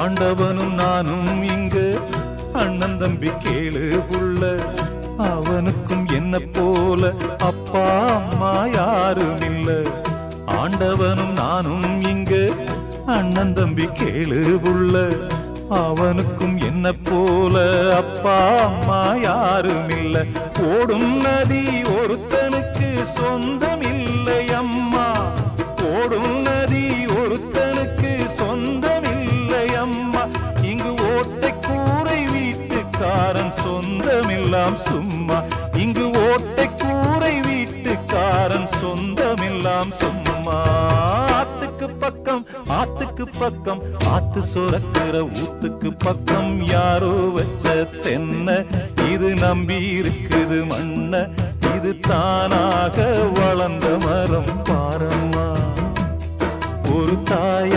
ஆண்டவனும் நானும் இங்கு. அண்ணன் தம்பி கேளு உள்ள. அவனுக்கும் என்ன போல. அப்பா அம்மா யாரும் இல்ல ஆண்டவனும் நானும் இங்கு. அண்ணன் தம்பி கேளு உள்ள. அவனுக்கும் என்ன போல. அப்பா அம்மா யாரும் இல்ல ஓடும் நதி ஒருத்தனுக்கு சொந்தம் சொந்தமெல்லாம் சும்மா. இங்கு ஓட்டை கூரை வீட்டுக்காரன் சொந்தமெல்லாம் சும்மா. ஆத்துக்கு பக்கம் ஆத்துக்கு பக்கம் ஆத்து சுரக்கிற ஊத்துக்கு பக்கம் யாரோ வச்ச தென்ன. இது நம்பி இருக்குது மண்ண. இது தானாக வளர்ந்த மரம். பாரம்மா ஒரு தாய